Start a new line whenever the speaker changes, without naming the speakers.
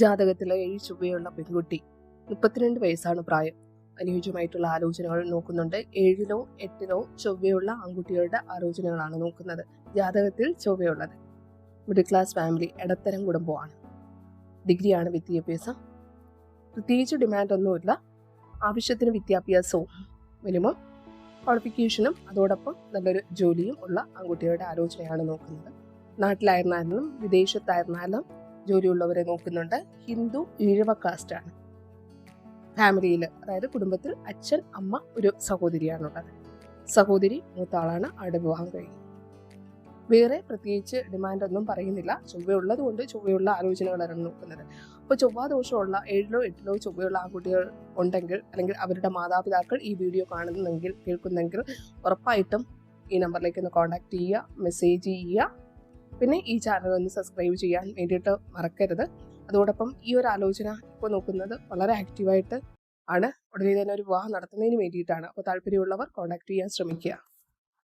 ജാതകത്തിലെ ഏഴ് ചൊവ്വയുള്ള പെൺകുട്ടി മുപ്പത്തിരണ്ട് വയസ്സാണ് പ്രായം. അനുയോജ്യമായിട്ടുള്ള ആലോചനകൾ നോക്കുന്നുണ്ട്. ഏഴിലോ എട്ടിലോ ചൊവ്വയുള്ള ആൺകുട്ടികളുടെ ആലോചനകളാണ് നോക്കുന്നത്. ജാതകത്തിൽ ചൊവ്വയുള്ളത്. മിഡിൽ ക്ലാസ് ഫാമിലി ഇടത്തരം കുടുംബമാണ് ഡിഗ്രിയാണ് വിദ്യാഭ്യാസം. പ്രത്യേകിച്ച് ഡിമാൻഡ് ഒന്നുമില്ല. ആവശ്യത്തിന് വിദ്യാഭ്യാസവും മിനിമം ക്വാളിഫിക്കേഷനും അതോടൊപ്പം നല്ലൊരു ജോലിയും ഉള്ള ആൺകുട്ടികളുടെ ആലോചനയാണ് നോക്കുന്നത്. നാട്ടിലായിരുന്നാലും വിദേശത്തായിരുന്നാലും ജോലിയുള്ളവരെ നോക്കുന്നുണ്ട്. ഹിന്ദു ഈഴവ കാസ്റ്റാണ് ഫാമിലിയിൽ അതായത് കുടുംബത്തിൽ അച്ഛൻ അമ്മ ഒരു സഹോദരിയാണുള്ളത്. സഹോദരി മൂത്ത ആളാണ് വിവാഹം കഴിഞ്ഞു. വേറെ പ്രത്യേകിച്ച് ഡിമാൻഡ് ഒന്നും പറയുന്നില്ല. ചൊവ്വയുള്ളത് കൊണ്ട് ചൊവ്വയുള്ള ആലോചനകളാണ് നോക്കുന്നത്. അപ്പോൾ ചൊവ്വാ ദോഷമുള്ള ഏഴിലോ എട്ടിലോ ചൊവ്വയുള്ള ആൺകുട്ടികൾ ഉണ്ടെങ്കിൽ അല്ലെങ്കിൽ അവരുടെ മാതാപിതാക്കൾ ഈ വീഡിയോ കാണുന്നെങ്കിൽ കേൾക്കുന്നെങ്കിൽ ഉറപ്പായിട്ടും ഈ നമ്പറിലേക്ക് ഒന്ന് കോൺടാക്ട് ചെയ്യുക മെസ്സേജ് ചെയ്യുക. പിന്നെ ഈ ചാനൽ ഒന്ന് സബ്സ്ക്രൈബ് ചെയ്യാൻ വേണ്ടിയിട്ട് മറക്കരുത്. അതോടൊപ്പം ഈ ഒരു ആലോചന ഇപ്പോൾ നോക്കുന്നത് വളരെ ആക്റ്റീവായിട്ട് ആണ്. ഉടനെ തന്നെ ഒരു വിവാഹം നടത്തുന്നതിന് വേണ്ടിയിട്ടാണ്. അപ്പോൾ താല്പര്യമുള്ളവർ കോൺടാക്ട് ചെയ്യാൻ ശ്രമിക്കുക.